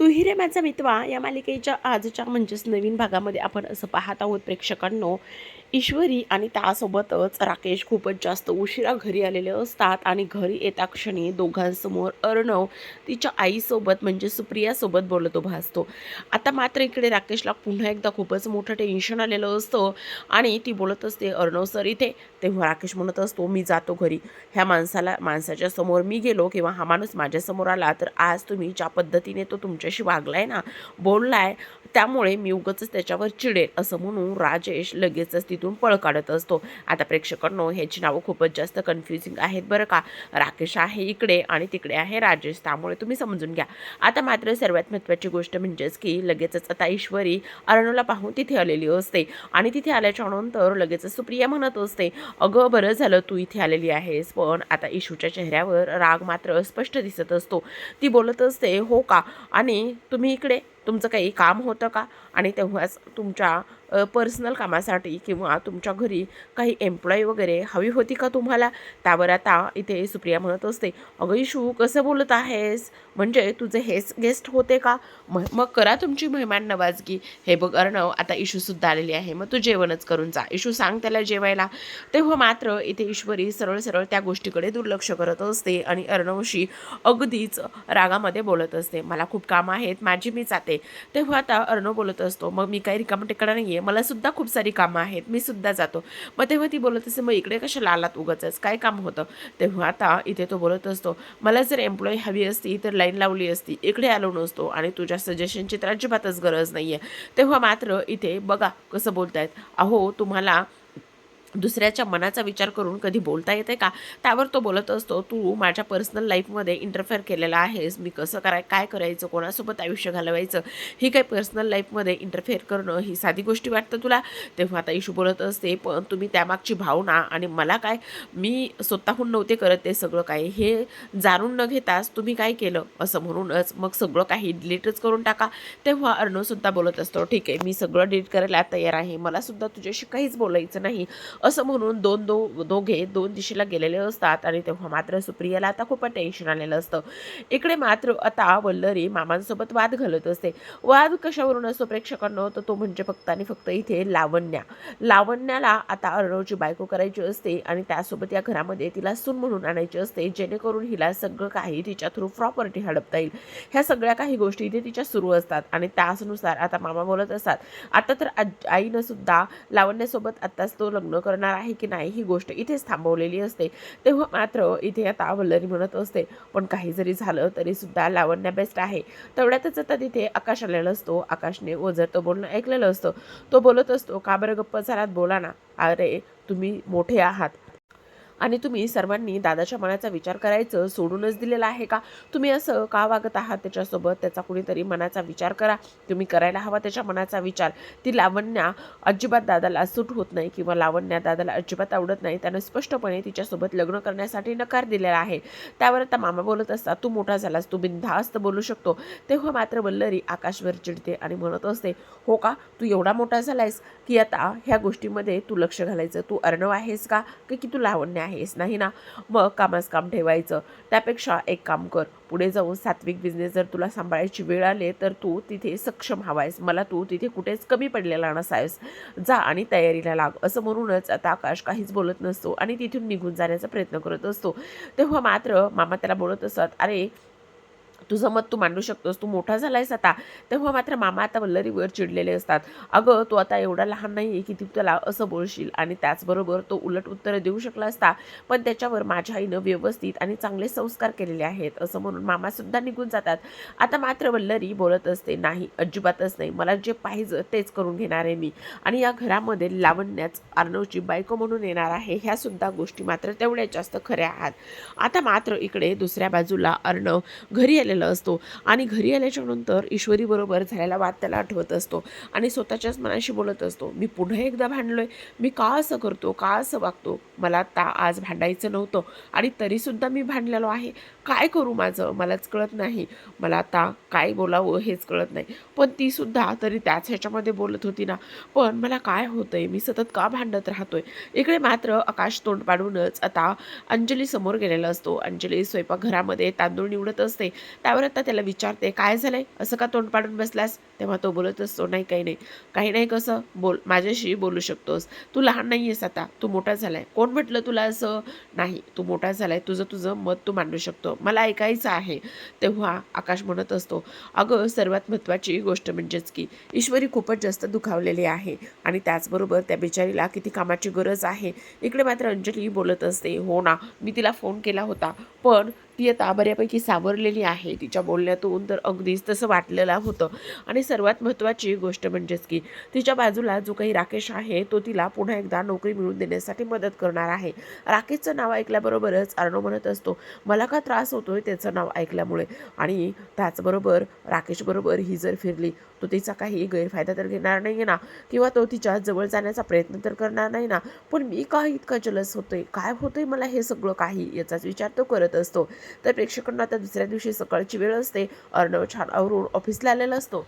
तू हिरे माझा मितवा या मालिकेच्या आजच्या म्हणजेच नवीन भागामध्ये आपण असं पाहत आहोत प्रेक्षकांनो. ईश्वरी आणि त्यासोबतच राकेश खूपच जास्त उशिरा घरी आलेले असतात आणि घरी येता क्षणी दोघांसमोर अर्णव तिच्या आईसोबत म्हणजे सुप्रियासोबत बोलतो भासतो. आता मात्र इकडे राकेशला पुन्हा एकदा खूपच मोठं टेन्शन आलेलं असतं आणि ती बोलत असते अर्णव सर इथे. तेव्हा राकेश म्हणत असतो मी जातो घरी. ह्या माणसाला माणसाच्या समोर मी गेलो किंवा हा माणूस माझ्यासमोर आला तर आज तुम्ही ज्या पद्धतीने तो तुमच्याशी वागलाय ना बोललाय त्यामुळे मी उगच त्याच्यावर चिडेल. असं म्हणून राजेश लगेचच तिथून पळ काढत असतो. आता प्रेक्षकांनो ह्याची नावं खूपच जास्त कन्फ्युजिंग आहेत बरं का. राकेश आहे इकडे आणि तिकडे आहे राजेश त्यामुळे तुम्ही समजून घ्या. आता मात्र सर्वात महत्त्वाची गोष्ट म्हणजेच की लगेचच आता ईश्वरी अर्णवला पाहून तिथे आलेली असते. आणि तिथे आल्याच्यानंतर लगेचच सुप्रिया म्हणत असते अगं बरं झालं तू इथे आलेली आहेस पण आता इशूच्या चेहऱ्यावर राग मात्र स्पष्ट दिसत असतो. ती बोलत असते हो का? आणि तुम्ही इकडे? तुमचं काही काम होतं का? आणि तेव्हाच तुमच्या पर्सनल कामासाठी किंवा तुमच्या घरी काही एम्प्लॉई वगैरे हवी होती का तुम्हाला? त्यावर आता इथे सुप्रिया म्हणत असते अगं इशू कसं बोलत आहेस? म्हणजे तुझे हेच गेस्ट होते का? म मग करा तुमची मेहमान नवाजगी. हे बघ अर्णव आता इशूसुद्धा आलेली आहे मग तू जेवणच करून जा. इशू सांग त्याला जेवायला. तेव्हा मात्र इथे ईश्वरी सरळ सरळ त्या गोष्टीकडे दुर्लक्ष करत असते आणि अर्णवशी अगदीच रागामध्ये बोलत असते मला खूप कामं आहेत माझी मी जाते. तेव्हा आता अर्णव बोलत असतो मग मी काही रिकामं टिकणार नाही आहे मला सुद्धा खूप सारी कामं आहेत. मी सुद्धा जातो. मग तेव्हा ती बोलत असते मग इकडे कशा लालात उगाचच? काय काम होतं? तेव्हा आता इथे तो बोलत असतो मला जर एम्प्लॉई हवी असती तर लाईन लावली असती. इकडे आलो नसतो आणि तुझ्या सजेशनची तर अजिबातच गरज नाही आहे तेव्हा मात्र इथे बघा कसं बोलतायत. अहो तुम्हाला दुसऱ्याच्या मनाचा विचार करून कधी बोलता येते का? त्यावर तो बोलत असतो तू माझ्या पर्सनल लाईफमध्ये इंटरफेअर केलेला आहेस. मी कसं कराय काय करायचं? कोणासोबत आयुष्य घालवायचं? ही काही पर्सनल लाईफमध्ये इंटरफेअर करणं ही साधी गोष्टी वाटतं तुला? तेव्हा आता इशू बोलत असते पण तुम्ही त्यामागची भावना आणि मला काय? मी स्वतःहून नव्हते करत ते सगळं काय हे जाणून न घेताच तुम्ही काय केलं? असं म्हणूनच मग सगळं काही डिलीटच करून टाका. तेव्हा अर्णवसुद्धा बोलत असतो ठीक आहे मी सगळं डिलीट करायला तयार आहे. मलासुद्धा तुझ्याशी काहीच बोलायचं नाही. असं म्हणून दोन दो दोघे दोन दिशेला गेलेले असतात आणि तेव्हा मात्र सुप्रियाला आता खूप टेन्शन आलेलं असतं. इकडे मात्र आता वल्लरी मामांसोबत वाद घालत असते. वाद कशावरून असतो प्रेक्षकांना? तर तो म्हणजे फक्त आणि फक्त इथे लावण्या. लावण्याला आता अर्णवची बायको करायची असते आणि त्यासोबत या घरामध्ये तिला सून म्हणून आणायची असते. जेणेकरून हिला सगळं काही तिच्या थ्रू प्रॉपर्टी हडपता येईल. ह्या सगळ्या काही गोष्टी इथे तिच्या सुरू असतात आणि त्यानुसार आता मामा बोलत असतात. आता तर आईनं सुद्धा लावण्यासोबत आत्ताच तो लग्न करणार आहे की नाही ही गोष्ट इथेच थांबवलेली असते. तेव्हा मात्र इथे आता वल्लरी म्हणत असते पण काही जरी झालं तरी सुद्धा लावण्या बेस्ट आहे. तेवढ्यातच आता तिथे आकाश आलेला असतो. आकाशने ओझर तो बोलणं ऐकलेलं असतं. तो बोलत असतो का बरं गप्प झालात बोला ना. अरे तुम्ही मोठे आहात. आणि तुम्ही सर्वांनी दादाच्या मनाचा विचार करायचं सोडूनच दिलेला आहे का? तुम्ही असं का वागत आहात त्याच्यासोबत? त्याचा कुणीतरी मनाचा विचार करा. तुम्ही करायला हवा त्याच्या मनाचा विचार. ती लावण्या अजिबात दादाला सूट होत नाही किंवा लावण्या दादाला अजिबात आवडत नाही. त्यानं स्पष्टपणे तिच्यासोबत लग्न करण्यासाठी नकार दिलेला आहे. त्यावर आता मामा बोलत असतात तू मोठा झालास तू बिनधास्त बोलू शकतो. तेव्हा मात्र वल्लरी आकाशवर चिडते आणि म्हणत असते हो का? तू एवढा मोठा झालायस की आता ह्या गोष्टीमध्ये तू लक्ष घालायचं? तू अर्णव आहेस का? की तू लावण्य आहेस नाही ना? मग कामास काम ठेवायचं. त्यापेक्षा एक काम कर पुढे जाऊन सात्विक बिझनेस जर तुला सांभाळायची वेळ आले तर तू तिथे सक्षम हवायस. मला तू तिथे कुठेच कमी पडलेला नसायस. जा आणि तयारीला लाग. असं म्हणूनच आता आकाश काहीच बोलत नसतो आणि तिथून निघून जाण्याचा प्रयत्न करत असतो. तेव्हा मात्र मामा त्याला बोलत असत अरे तुझं मत तू मांडू शकतोस तू मोठा झालायस आता. तेव्हा मात्र मामा आता वल्लरीवर चिडलेले असतात. अगं तू आता एवढा लहान नाही आहे की ती त्याला असं बोलशील आणि त्याचबरोबर तो उलट उत्तर देऊ शकला असता. पण त्याच्यावर माझ्या आईनं व्यवस्थित आणि चांगले संस्कार केलेले आहेत असं म्हणून मामासुद्धा निघून जातात. आता मात्र वल्लरी बोलत असते नाही अजिबातच नाही. मला जे पाहिजे तेच करून घेणार आहे मी. आणि या घरामध्ये लावण्याच अर्णवची बायको म्हणून येणार आहे ह्या सुद्धा गोष्टी मात्र तेवढ्या जास्त खऱ्या आहात. आता मात्र इकडे दुसऱ्या बाजूला अर्णव घरी आलेला असतो. आणि घरी आल्याच्यानंतर ईश्वरीबरोबर झालेला वाद त्याला आठवत असतो. आणि स्वतःच्याच मनाशी बोलत असतो मी पुन्हा एकदा भांडलो आहे मी का असं करतो? का असं वागतो? मला आता आज भांडायचं नव्हतं. आणि तरीसुद्धा मी भांडलेलो आहे. काय करू माझं? मलाच कळत नाही. मला आता काय बोलावं हेच कळत नाही. पण तीसुद्धा तरी त्याच ह्याच्यामध्ये बोलत होती ना. पण मला काय होतंय? मी सतत का भांडत राहतोय? इकडे मात्र आकाश तोंड पाडूनच आता अंजली समोर गेलेला असतो. अंजली स्वयंपाकघरामध्ये तांदूळ निवडत असते. त्यावर आता त्याला विचारते काय झालंय? असं का तोंड पाडून बसलास? तेव्हा तो बोलत असतो हो, नाही काही नाही. काही नाही कसं? बोल माझ्याशी बोलू शकतोस. तू लहान नाही आहेस आता. तू मोठा झालाय. कोण म्हटलं तुला असं? नाही तू मोठा झालाय. तुझं तुझं मत तू मांडू शकतो. मला ऐकायचं आहे. तेव्हा आकाश म्हणत असतो अगं सर्वात महत्त्वाची गोष्ट म्हणजेच की ईश्वरी खूपच जास्त दुखावलेली आहे आणि त्याचबरोबर त्या बिचारीला किती कामाची गरज आहे. इकडे मात्र अंजली बोलत असते हो ना मी तिला फोन केला होता. पण ती आता बऱ्यापैकी सावरलेली आहे. तिच्या बोलण्यातून तर अगदीच तसं वाटलेलं होतं. आणि सर्वात महत्त्वाची गोष्ट म्हणजेच की तिच्या बाजूला जो काही राकेश आहे तो तिला पुन्हा एकदा नोकरी मिळवून देण्यासाठी मदत करणार आहे. राकेशचं नाव ऐकल्याबरोबरच अर्णव म्हणत असतो मला का त्रास होतोय त्याचं नाव ऐकल्यामुळे? आणि त्याचबरोबर राकेशबरोबर ही जर फिरली तो तिचा काही गैरफायदा तर घेणार नाही ना किंवा तो तिच्या जवळ जाण्याचा प्रयत्न तर करणार नाही ना. पण मी का इतका जलस होतोय? काय होतोय मला हे सगळं काही याचाच विचार तो करत असतो. तर प्रेक्षकांना आता दुसऱ्या दिवशी सकाळची वेळ असते. अर्णव छान आवरून ऑफिसला आलेला असतो.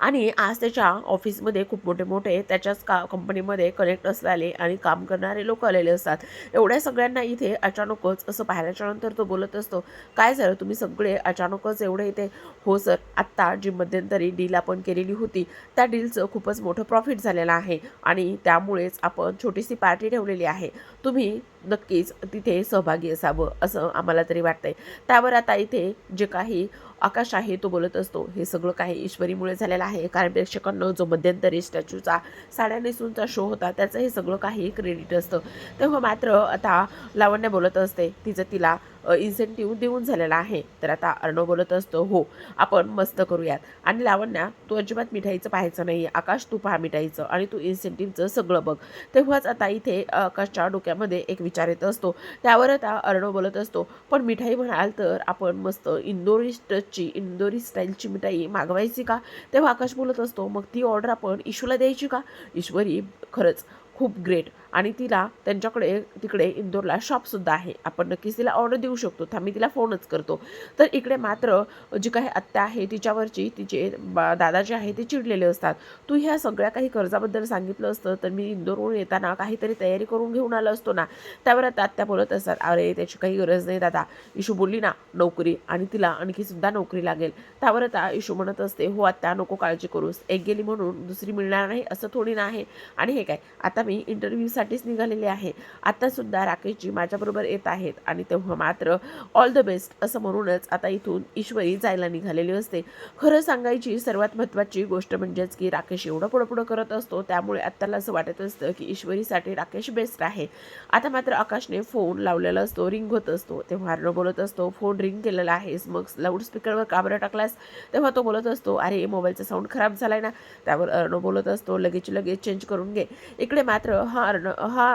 आणि आज त्याच्या ऑफिसमध्ये खूप मोठे मोठे त्याच्याच का कंपनीमध्ये कनेक्ट असलेले आणि काम करणारे लोक आलेले असतात. एवढ्या सगळ्यांना इथे अचानकच असं पाहिल्याच्या नंतर तो बोलत असतो काय झालं? तुम्ही सगळे अचानकच एवढे इथे हो सर आत्ता जी मध्यंतरी डील आपण केलेली होती त्या डीलचं खूपच मोठं प्रॉफिट झालेलं आहे आणि त्यामुळेच आपण छोटीशी पार्टी ठेवलेली आहे. तुम्ही नक्कीच तिथे सहभागी असावं असं आम्हाला तरी वाटतंय. त्यावर आता इथे जे काही आकाश आहे तो बोलत असतो. हे सगळं काही ईश्वरीमुळे झालेलं आहे. कारण प्रेक्षकांना जो मध्यंतरी स्टॅच्यूचा साड्या नेसूनचा शो होता त्याचं हे सगळं काही क्रेडिट असतं. तेव्हा मात्र आता लावण्य बोलत असते. तिचं तिला इन्सेंटिव्ह देऊन झालेला आहे. तर आता अर्णव बोलत असतो हो आपण मस्त करूयात. आणि लावण्या तू अजिबात मिठाईचं पाहायचं नाही. आकाश तू पहा मिठाईचं आणि तू इन्सेंटिव्हचं सगळं बघ. तेव्हाच आता इथे आकाशच्या डोक्यामध्ये एक विचार येत असतो. त्यावर आता अर्णव बोलत असतो पण मिठाई म्हणाल तर आपण मस्त इंदोरी टचची इंदोरी स्टाईलची मिठाई मागवायची का? तेव्हा आकाश बोलत असतो मग ती ऑर्डर आपण इशूला द्यायची का? ईश्वरी खरंच खूप ग्रेट आणि तिला त्यांच्याकडे तिकडे इंदोरला शॉपसुद्धा आहे. आपण नक्कीच तिला ऑर्डर देऊ शकतो. तर मी तिला फोनच करतो. तर इकडे मात्र जी काही आत्या आहे तिच्यावरची तिचे बा दादा जे आहे ते चिडलेले असतात. तू ह्या सगळ्या काही कर्जाबद्दल सांगितलं असतं तर मी इंदोरवरून येताना काहीतरी तयारी करून घेऊन आलो असतो ना. त्यावर आता आत्या बोलत असतात अरे त्याची काही गरज नाही दादा. इशू बोलली ना नोकरी. आणि तिला आणखी सुद्धा नोकरी लागेल. त्यावर आता इशू म्हणत असते हो आत्या नको काळजी करूस. एक गेली म्हणून दुसरी मिळणार नाही असं थोडी ना आहे. आणि हे काय? आता मी इंटरव्ह्यूसाठी इंटरव्ह्यूसाठीच निघालेले आहे. आत्तासुद्धा राकेशजी माझ्याबरोबर येत आहेत आणि तेव्हा मात्र ऑल द बेस्ट असं म्हणूनच आता इथून ईश्वरी जायला निघालेली असते. खरं सांगायची सर्वात महत्त्वाची गोष्ट म्हणजेच की राकेश एवढं पुढं पुढं करत असतो त्यामुळे आत्ताला असं वाटत असतं की ईश्वरीसाठी राकेश बेस्ट आहे. आता मात्र आकाशने फोन लावलेला असतो रिंग होत असतो. तेव्हा अर्णव बोलत असतो फोन रिंग केलेला आहेस मग लाऊडस्पीकरवर काबरं टाकलास तेव्हा तो बोलत असतो अरे मोबाईलचा साऊंड खराब झालाय ना. त्यावर अर्णव बोलत असतो लगेच लगेच चेंज करून घे. इकडे मात्र हा अर्ण हा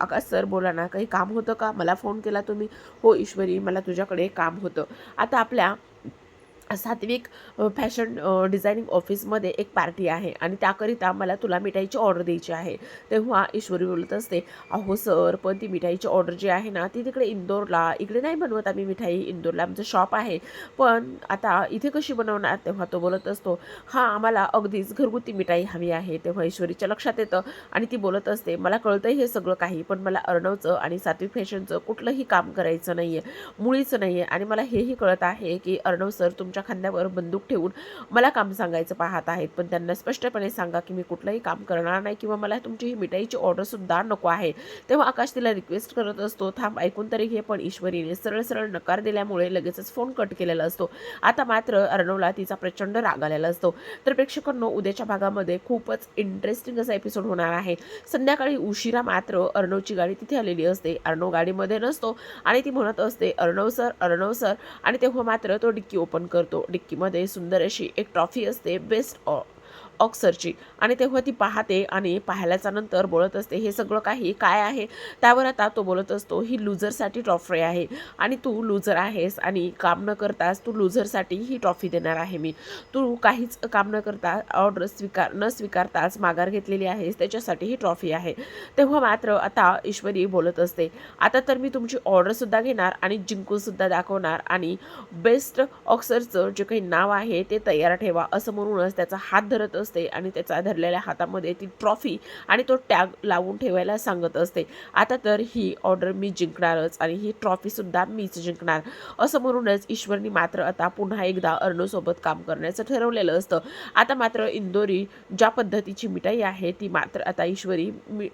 आकाश सर बोला ना काही काम होतं का? मला फोन केला तुम्ही. हो ईश्वरी मला तुझ्याकडे काम होतं. आता आपल्या सात्विक फॅशन डिझायनिंग ऑफिसमध्ये एक पार्टी आहे आणि त्याकरिता मला तुला मिठाईची ऑर्डर द्यायची आहे. तेव्हा ईश्वरी बोलत असते अहो सर पण ती मिठाईची ऑर्डर जी आहे ना ती तिकडे इंदोरला इकडे नाही बनवत आम्ही मिठाई इंदोरला आमचं शॉप आहे. पण आता इथे कशी बनवणार? तेव्हा तो बोलत असतो हां आम्हाला अगदीच घरगुती मिठाई हवी आहे. तेव्हा ईश्वरीच्या लक्षात येतं आणि ती बोलत असते मला कळतंय हे सगळं काही पण मला अर्णवचं आणि सात्विक फॅशनचं कुठलंही काम करायचं नाही आहे मुळीचं नाही आहे आणि मला हेही कळत आहे की अर्णव सर तुमच्या त्यांच्या खांद्यावर बंदूक ठेवून मला काम सांगायचं पाहत आहेत. पण त्यांना स्पष्टपणे सांगा की मी कुठलंही काम करणार नाही किंवा मला तुमची ही मिठाईची ऑर्डरसुद्धा नको आहे. तेव्हा आकाश तिला रिक्वेस्ट करत असतो थांब ऐकून तरी घे. पण ईश्वरीने सरळ सरळ नकार दिल्यामुळे लगेचच फोन कट केलेला असतो. आता मात्र अर्णवला तिचा प्रचंड राग आलेला असतो. तर प्रेक्षकांनो उद्याच्या भागामध्ये खूपच इंटरेस्टिंग असा एपिसोड होणार आहे. संध्याकाळी उशिरा मात्र अर्णवची गाडी तिथे आलेली असते. अर्णव गाडीमध्ये नसतो आणि ती म्हणत असते अर्णव सर अर्णव सर. आणि तेव्हा मात्र तो डिक्की ओपन करतो. होतो डिक्कीमध्ये सुंदर अशी एक ट्रॉफी असते बेस्ट ऑक्सरची आणि तेव्हा ती पाहते आणि पाहिल्याच्या नंतर बोलत असते हे सगळं काही काय आहे? त्यावर आता तो बोलत असतो ही लुझरसाठी ट्रॉफी आहे आणि तू लुझर आहेस आणि काम न करतास तू लुझरसाठी ही ट्रॉफी देणार आहे मी. तू काहीच काम न करता ऑर्डर स्वीकार न स्वीकारताच माघार घेतलेली आहेस त्याच्यासाठी ही ट्रॉफी आहे. तेव्हा मात्र आता ईश्वरी बोलत असते आता तर मी तुमची ऑर्डरसुद्धा घेणार आणि जिंकूनसुद्धा दाखवणार आणि बेस्ट ऑक्सरचं जे काही नाव आहे ते तयार ठेवा. असं म्हणूनच त्याचा हात धरत असते आणि त्याचा धरलेल्या हातामध्ये ती ट्रॉफी आणि तो टॅग लावून ठेवायला सांगत असते. आता तर ही ऑर्डर मी जिंकणारच आणि ही ट्रॉफीसुद्धा मीच जिंकणार. असं म्हणूनच ईश्वरनी मात्र आता पुन्हा एकदा अर्णवसोबत काम करण्याचं ठरवलेलं असतं. आता मात्र इंदोरी ज्या पद्धतीची मिठाई आहे ती मात्र आता ईश्वरी मी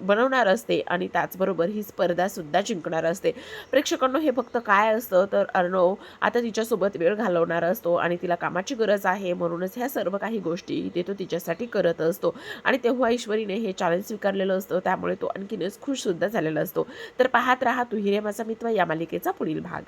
बनवणार असते आणि त्याचबरोबर ही स्पर्धासुद्धा जिंकणार असते. प्रेक्षकांनो हे फक्त काय असतं? तर अर्णव आता तिच्यासोबत वेळ घालवणार असतो आणि तिला कामाची गरज आहे म्हणूनच ह्या सर्व काही गोष्टी ते तो तिच्यासाठी करत असतो. आणि तेव्हा ईश्वरीने हे चॅलेंज स्वीकारलेलं असतं. त्यामुळे तो आणखीनच खुशसुद्धा झालेला असतो. तर पाहत राहा तू हिरे माझा मित्र या मालिकेचा पुढील भाग.